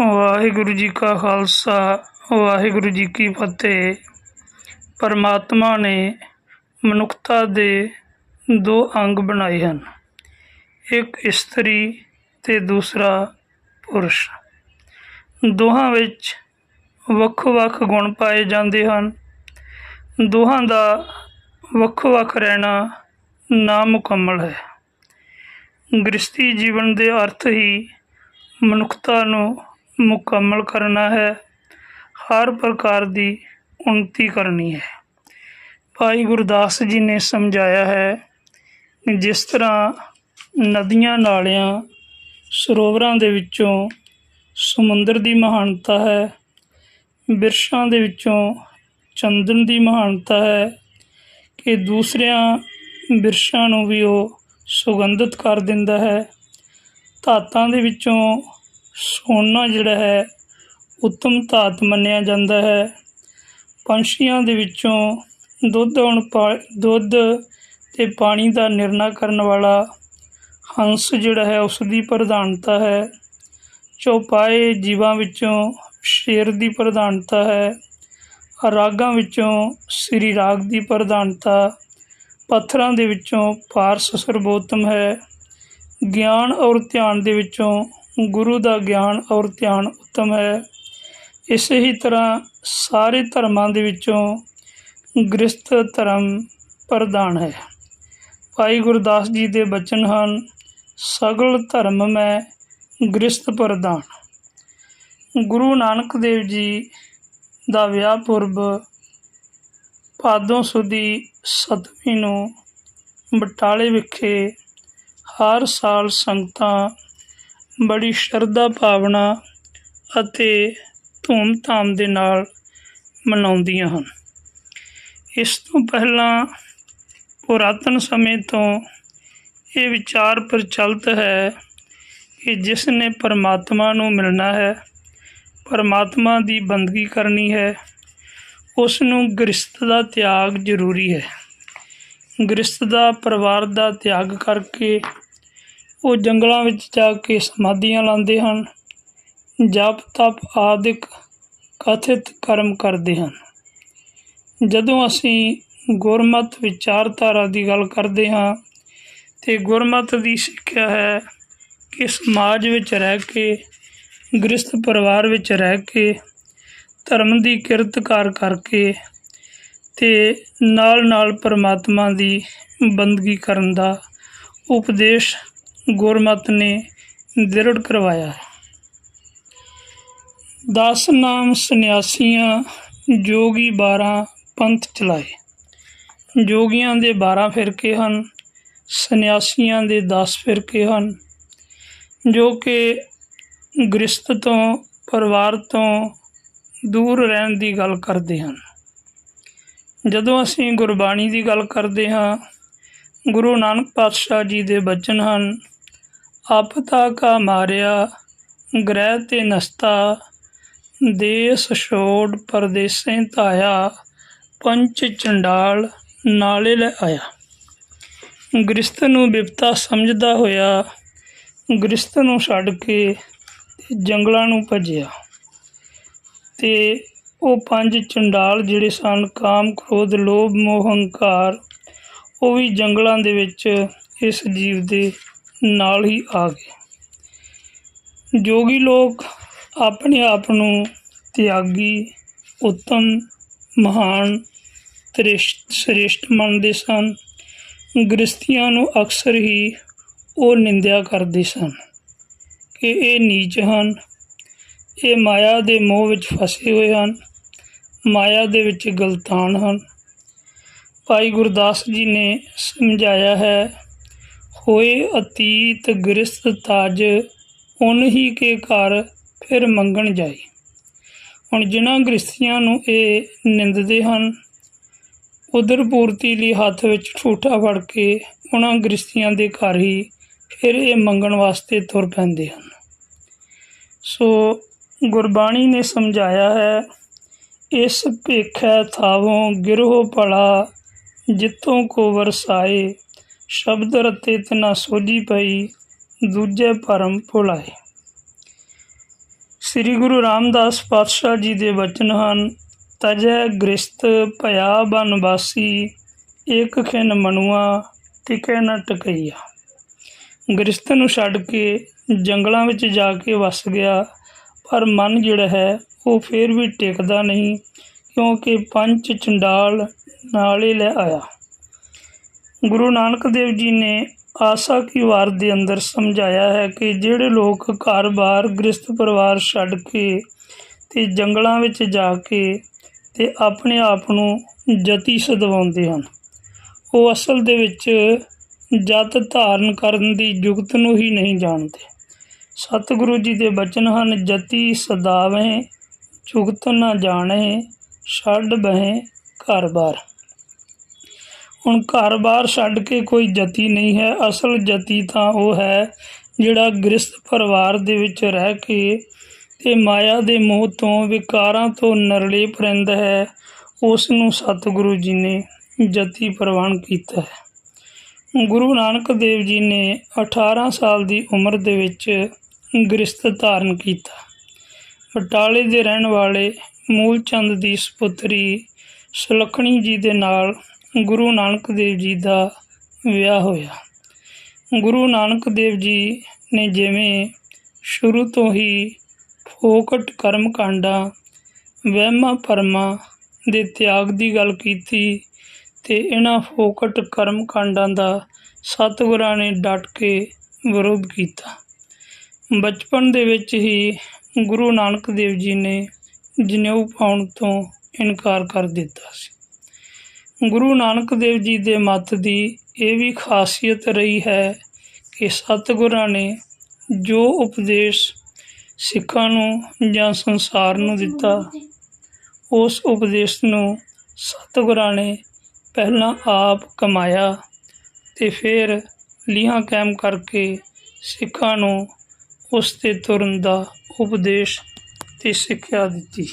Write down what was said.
ਵਾਹਿਗੁਰੂ ਜੀ ਕਾ ਖਾਲਸਾ, ਵਾਹਿਗੁਰੂ ਜੀ ਕੀ ਫਤਿਹ। ਪਰਮਾਤਮਾ ਨੇ ਮਨੁੱਖਤਾ ਦੇ ਦੋ ਅੰਗ ਬਣਾਏ ਹਨ। ਇੱਕ ਇਸਤਰੀ ਤੇ ਦੂਸਰਾ ਪੁਰਸ਼। ਦੋਹਾਂ ਵਿੱਚ ਵੱਖ-ਵੱਖ ਗੁਣ ਪਾਏ ਜਾਂਦੇ ਹਨ। ਦੋਹਾਂ ਦਾ ਵੱਖ ਵੱਖ ਰਹਿਣਾ ਨਾਮੁਕੰਮਲ ਹੈ। ਗ੍ਰਸਤੀ ਜੀਵਨ ਦੇ ਅਰਥ ਹੀ ਮਨੁੱਖਤਾ ਨੂੰ ਮੁਕੰਮਲ ਕਰਨਾ ਹੈ। ਹਰ ਪ੍ਰਕਾਰ ਦੀ ਉન્નਤੀ ਕਰਨੀ ਹੈ। ਭਾਈ ਗੁਰਦਾਸ ਜੀ ਨੇ ਸਮਝਾਇਆ ਹੈ ਜਿਸ ਤਰ੍ਹਾਂ ਨਦੀਆਂ ਨਾਲਿਆਂ, ਸਰੋਵਰਾਂ ਦੇ ਵਿੱਚੋਂ ਸਮੁੰਦਰ ਦੀ ਮਹਾਨਤਾ ਹੈ, ਬਿਰਸ਼ਾਂ ਦੇ ਵਿੱਚੋਂ ਚੰਦਨ ਦੀ ਮਹਾਨਤਾ ਹੈ ਕਿ ਦੂਸਰਿਆਂ ਬਿਰਸ਼ਾਂ ਨੂੰ ਵੀ ਉਹ ਸੁਗੰਧਿਤ ਕਰ ਦਿੰਦਾ ਹੈ, ਧਾਤਾਂ ਦੇ ਵਿੱਚੋਂ ਸੋਨਾ ਜਿਹੜਾ ਹੈ, ਉੱਤਮ ਧਾਤ ਮੰਨਿਆ ਜਾਂਦਾ ਹੈ। ਪੰਛੀਆਂ ਦੇ ਵਿੱਚੋਂ ਦੁੱਧ ਹੁਣ ਪਾ, ਦੁੱਧ ਤੇ ਪਾਣੀ ਦਾ ਨਿਰਣਾ ਕਰਨ ਵਾਲਾ ਹੰਸ ਜਿਹੜਾ ਹੈ ਉਸ ਦੀ ਪ੍ਰਧਾਨਤਾ ਹੈ। ਚੌਪਾਏ ਜੀਵਾਂ ਵਿੱਚੋਂ ਸ਼ੇਰ ਦੀ ਪ੍ਰਧਾਨਤਾ ਹੈ। ਰਾਗਾਂ ਵਿੱਚੋਂ ਸ੍ਰੀ ਰਾਗ ਦੀ ਪ੍ਰਧਾਨਤਾ। ਪੱਥਰਾਂ ਦੇ ਵਿੱਚੋਂ ਪਾਰਸ ਸਰਬੋਤਮ ਹੈ। ਗਿਆਨ ਔਰ ਧਿਆਨ ਦੇ ਵਿੱਚੋਂ ਗੁਰੂ ਦਾ ਗਿਆਨ ਔਰ ਧਿਆਨ ਉੱਤਮ ਹੈ। ਇਸੇ ਹੀ ਤਰ੍ਹਾਂ ਸਾਰੇ ਧਰਮਾਂ ਦੇ ਵਿੱਚੋਂ ਗ੍ਰਸਤ ਧਰਮ ਪ੍ਰਧਾਨ ਹੈ। ਭਾਈ ਗੁਰਦਾਸ ਜੀ ਦੇ ਬਚਨ ਹਨ, ਸਗਲ ਧਰਮ ਮੈਂ ਗ੍ਰਸਤ ਪ੍ਰਧਾਨ। ਗੁਰੂ ਨਾਨਕ ਦੇਵ ਜੀ ਦਾ ਵਿਆਹ ਪੁਰਬ ਭਾਦੋਂ ਸੁਦੀ ਸਤਵੀਂ ਨੂੰ ਬਟਾਲੇ ਵਿਖੇ ਹਰ ਸਾਲ ਸੰਗਤਾਂ ਬੜੀ ਸ਼ਰਧਾ ਭਾਵਨਾ ਅਤੇ ਧੂਮ-ਧਾਮ ਦੇ ਨਾਲ ਮਨਾਉਂਦੀਆਂ ਹਨ। ਇਸ ਤੋਂ ਪਹਿਲਾਂ ਪੁਰਾਤਨ ਸਮੇਂ ਤੋਂ ਇਹ ਵਿਚਾਰ ਪ੍ਰਚਲਿਤ ਹੈ ਕਿ ਜਿਸ ਨੇ ਪਰਮਾਤਮਾ ਨੂੰ ਮਿਲਣਾ ਹੈ, ਪਰਮਾਤਮਾ ਦੀ ਬੰਦਗੀ ਕਰਨੀ ਹੈ, ਉਸ ਨੂੰ ਗ੍ਰਸਤ ਦਾ ਤਿਆਗ ਜ਼ਰੂਰੀ ਹੈ। ਗ੍ਰਸਤ ਦਾ ਪਰਿਵਾਰ ਦਾ ਤਿਆਗ ਕਰਕੇ ਉਹ ਜੰਗਲਾਂ ਵਿੱਚ ਜਾ ਕੇ ਸਮਾਧੀਆਂ ਲਾਉਂਦੇ ਹਨ, ਜਪ, ਤਪ ਆਦਿਕ ਕਥਿਤ ਕਰਮ ਕਰਦੇ ਹਨ। ਜਦੋਂ ਅਸੀਂ ਗੁਰਮਤ ਵਿਚਾਰਧਾਰਾ ਦੀ ਗੱਲ ਕਰਦੇ ਹਾਂ, ਤੇ ਗੁਰਮਤ ਦੀ ਸਿੱਖਿਆ ਹੈ ਕਿ ਸਮਾਜ ਵਿੱਚ ਰਹਿ ਕੇ ਗ੍ਰਸਤ ਪਰਿਵਾਰ ਵਿੱਚ ਰਹਿ ਕੇ, ਧਰਮ ਦੀ ਕਿਰਤਕਾਰ ਕਰਕੇ ਤੇ ਨਾਲ ਨਾਲ ਪਰਮਾਤਮਾ ਦੀ ਬੰਦਗੀ ਕਰਨ ਦਾ ਉਪਦੇਸ਼ ਗੁਰਮਤ ਨੇ ਦ੍ਰਿੜ ਕਰਵਾਇਆ ਹੈ। ਦਸ ਨਾਮ ਸੰਨਿਆਸੀਆਂ ਜੋਗੀ 12 ਪੰਥ ਚਲਾਏ। ਜੋਗੀਆਂ ਦੇ 12 ਫਿਰਕੇ ਹਨ, ਸੰਨਿਆਸੀਆਂ ਦੇ 10 ਫਿਰਕੇ ਹਨ, ਜੋ ਕਿ ਗ੍ਰਸਤ ਤੋਂ, ਪਰਿਵਾਰ ਤੋਂ ਦੂਰ ਰਹਿਣ ਦੀ ਗੱਲ ਕਰਦੇ ਹਨ। ਜਦੋਂ ਅਸੀਂ ਗੁਰਬਾਣੀ ਦੀ ਗੱਲ ਕਰਦੇ ਹਾਂ ਗੁਰੂ ਨਾਨਕ ਪਾਤਸ਼ਾਹ ਜੀ ਦੇ ਬਚਨ ਹਨ। ਆਪਤਾ ਕਾ ਮਾਰਿਆ, ਗ੍ਰਹਿ ਤੇ ਨਸਤਾ, ਦੇਸ ਛੋੜ ਪਰਦੇਸੇ ਧਾਇਆ, ਪੰਚ ਚੰਡਾਲ ਨਾਲੇ ਲੈ ਆਇਆ। ਗ੍ਰਸਤ ਨੂੰ ਬਿਪਤਾ ਸਮਝਦਾ ਹੋਇਆ ਗ੍ਰਸਤ ਨੂੰ ਛੱਡ ਕੇ ਜੰਗਲਾਂ ਨੂੰ ਭੱਜਿਆ। ਤੇ ਉਹ ਪੰਜ ਚੰਡਾਲ ਜਿਹੜੇ ਸਨ, ਕਾਮ, ਕ੍ਰੋਧ, ਲੋਭ, ਮੋਹ, ਹੰਕਾਰ ਉਹ ਵੀ ਜੰਗਲਾਂ ਦੇ ਵਿੱਚ ਇਸ ਜੀਵ ਦੇ ਨਾਲ ਹੀ ਆ ਗਏ। ਜੋਗੀ ਲੋਕ ਆਪਣੇ ਆਪ ਨੂੰ ਤਿਆਗੀ, ਉੱਤਮ, ਮਹਾਨ, ਤ੍ਰਿਸ਼ਟ, ਸ੍ਰੇਸ਼ਟ ਮੰਨਦੇ ਸਨ। ਗ੍ਰਸਤੀਆਂ ਨੂੰ ਅਕਸਰ ਹੀ ਉਹ ਨਿੰਦਿਆ ਕਰਦੇ ਸਨ ਕਿ ਇਹ ਨੀਚ ਹਨ। ਇਹ ਮਾਇਆ ਦੇ ਮੋਹ ਵਿੱਚ ਫਸੇ ਹੋਏ ਹਨ, ਮਾਇਆ ਦੇ ਵਿੱਚ ਗਲਤਾਨ ਹਨ। ਭਾਈ ਗੁਰਦਾਸ ਜੀ ਨੇ ਸਮਝਾਇਆ ਹੈ, ਹੋਏ ਅਤੀਤ ਗ੍ਰਸਤ ਤਾਜ, ਉਨ ਹੀ ਕੇ ਘਰ ਫਿਰ ਮੰਗਣ ਜਾਈ। ਹੁਣ ਜਿਨ੍ਹਾਂ ਗ੍ਰਸਤੀਆਂ ਨੂੰ ਇਹ ਨਿੰਦਦੇ ਹਨ ਉਦਰ ਪੂਰਤੀ ਲਈ ਹੱਥ ਵਿੱਚ ਠੂਠਾ ਫੜ ਕੇ ਉਹਨਾਂ ਗ੍ਰਸਤੀਆਂ ਦੇ ਘਰ ਹੀ ਫਿਰ ਇਹ ਮੰਗਣ ਵਾਸਤੇ ਤੁਰ ਪੈਂਦੇ ਹਨ। ਸੋ ਗੁਰਬਾਣੀ ਨੇ ਸਮਝਾਇਆ ਹੈ, ਇਸ ਭੇਖੈ ਥਾਵੋਂ ਗਿਰੋ ਭਲਾ ਜਿੱਤੋਂ ਕੋ ਵਰਸਾਏ ਸ਼ਬਦ ਰਤੇ ਤਨਾ ਸੋਜੀ ਪਈ, ਦੂਜੇ ਭਰਮ ਭੁਲਾਏ। ਸ੍ਰੀ ਗੁਰੂ ਰਾਮਦਾਸ ਪਾਤਸ਼ਾਹ ਜੀ ਦੇ ਵਚਨ ਹਨ, ਤਜੈ ਗ੍ਰਸਤ ਭਇਆ ਬਨਵਾਸੀ ਏਕ ਖਿਨ ਮਨੁਆ, ਟਿਕੈ ਨਾ ਟਕਈਆ। ਗ੍ਰਸਤ ਨੂੰ ਛੱਡ ਕੇ ਜੰਗਲਾਂ ਵਿੱਚ ਜਾ ਕੇ ਵਸ ਗਿਆ, ਪਰ ਮਨ ਜਿਹੜਾ ਹੈ, ਉਹ ਫੇਰ ਵੀ ਟਿਕਦਾ ਨਹੀਂ, ਕਿਉਂਕਿ ਪੰਜ ਚੰਡਾਲ ਨਾਲ ਹੀ ਲੈ ਆਇਆ। ਗੁਰੂ ਨਾਨਕ ਦੇਵ ਜੀ ਨੇ ਆਸਾ ਕੀ ਵਾਰ ਦੇ ਅੰਦਰ ਸਮਝਾਇਆ ਹੈ ਕਿ ਜਿਹੜੇ ਲੋਕ ਘਰ-ਬਾਰ ਗ੍ਰਸਤ ਪਰਿਵਾਰ ਛੱਡ ਕੇ ਤੇ ਜੰਗਲਾਂ ਵਿੱਚ ਜਾ ਕੇ ਤੇ ਆਪਣੇ ਆਪ ਨੂੰ ਜਤੀ ਸਦਵਾਉਂਦੇ ਹਨ, ਉਹ ਅਸਲ ਦੇ ਵਿੱਚ ਜਤ ਧਾਰਨ ਕਰਨ ਦੀ ਜੁਗਤ ਨੂੰ ਹੀ ਨਹੀਂ ਜਾਣਦੇ। ਸਤਿਗੁਰੂ ਜੀ ਦੇ ਬਚਨ ਹਨ, ਜਤੀ ਸਦਾਵੇਂ ਜੁਗਤ ਨਾ ਜਾਣੈ ਛੱਡ ਬਹਿ ਘਰ-ਬਾਰ। ਹੁਣ ਘਰ-ਬਾਰ ਛੱਡ ਕੇ ਕੋਈ ਜਤੀ ਨਹੀਂ ਹੈ। ਅਸਲ ਜਤੀ ਤਾਂ ਉਹ ਹੈ ਜਿਹੜਾ ਗ੍ਰਸਤ ਪਰਿਵਾਰ ਦੇ ਵਿੱਚ ਰਹਿ ਕੇ ਤੇ ਮਾਇਆ ਦੇ ਮੋਹ ਤੋਂ ਵਿਕਾਰਾਂ ਤੋਂ ਨਰਲੇ ਪਰਿੰਦ ਹੈ। ਉਸ ਨੂੰ ਸਤਿਗੁਰੂ ਜੀ ਨੇ ਜਤੀ ਪ੍ਰਵਾਨ ਕੀਤਾ ਹੈ। ਗੁਰੂ ਨਾਨਕ ਦੇਵ ਜੀ ਨੇ 18 ਸਾਲ ਦੀ ਉਮਰ ਦੇ ਵਿੱਚ ਗ੍ਰਸਤ ਧਾਰਨ ਕੀਤਾ। ਬਟਾਲੇ ਦੇ ਰਹਿਣ ਵਾਲੇ ਮੂਲਚੰਦ ਦੀ ਸੁਪੁੱਤਰੀ ਸੁਲੱਖਣੀ ਜੀ ਦੇ ਨਾਲ ਗੁਰੂ ਨਾਨਕ ਦੇਵ ਜੀ ਦਾ ਵਿਆਹ ਹੋਇਆ। ਗੁਰੂ ਨਾਨਕ ਦੇਵ ਜੀ ਨੇ ਜਿਵੇਂ ਸ਼ੁਰੂ ਤੋਂ ਹੀ ਫੋਕਟ ਕਰਮ ਕਾਂਡਾਂ ਵਹਿਮਾਂ ਭਰਮਾਂ ਦੇ ਤਿਆਗ ਦੀ ਗੱਲ ਕੀਤੀ ਤੇ ਇਹਨਾਂ ਫੋਕਟ ਕਰਮ ਕਾਂਡਾਂ ਦਾ ਸਤਿਗੁਰਾਂ ਨੇ ਡਟ ਕੇ ਵਿਰੋਧ ਕੀਤਾ। ਬਚਪਨ ਦੇ ਵਿੱਚ ਹੀ ਗੁਰੂ ਨਾਨਕ ਦੇਵ ਜੀ ਨੇ ਜਨੇਊ ਪਾਉਣ ਤੋਂ ਇਨਕਾਰ ਕਰ ਦਿੱਤਾ ਸੀ। ਗੁਰੂ ਨਾਨਕ ਦੇਵ ਜੀ ਦੇ ਮਤ ਦੀ ਇਹ ਵੀ ਖਾਸੀਅਤ ਰਹੀ ਹੈ ਕਿ ਸਤਿਗੁਰਾਂ ਨੇ ਜੋ ਉਪਦੇਸ਼ ਸਿੱਖਾਂ ਨੂੰ ਜਾਂ ਸੰਸਾਰ ਨੂੰ ਦਿੱਤਾ, ਉਸ ਉਪਦੇਸ਼ ਨੂੰ ਸਤਿਗੁਰਾਂ ਨੇ ਪਹਿਲਾਂ ਆਪ ਕਮਾਇਆ ਤੇ ਫਿਰ ਲੀਹਾਂ ਕਾਇਮ ਕਰਕੇ ਸਿੱਖਾਂ ਨੂੰ ਉਸ ਤੇ ਤੁਰਨ ਦਾ ਉਪਦੇਸ਼ ਤੇ ਸਿੱਖਿਆ ਦਿੱਤੀ।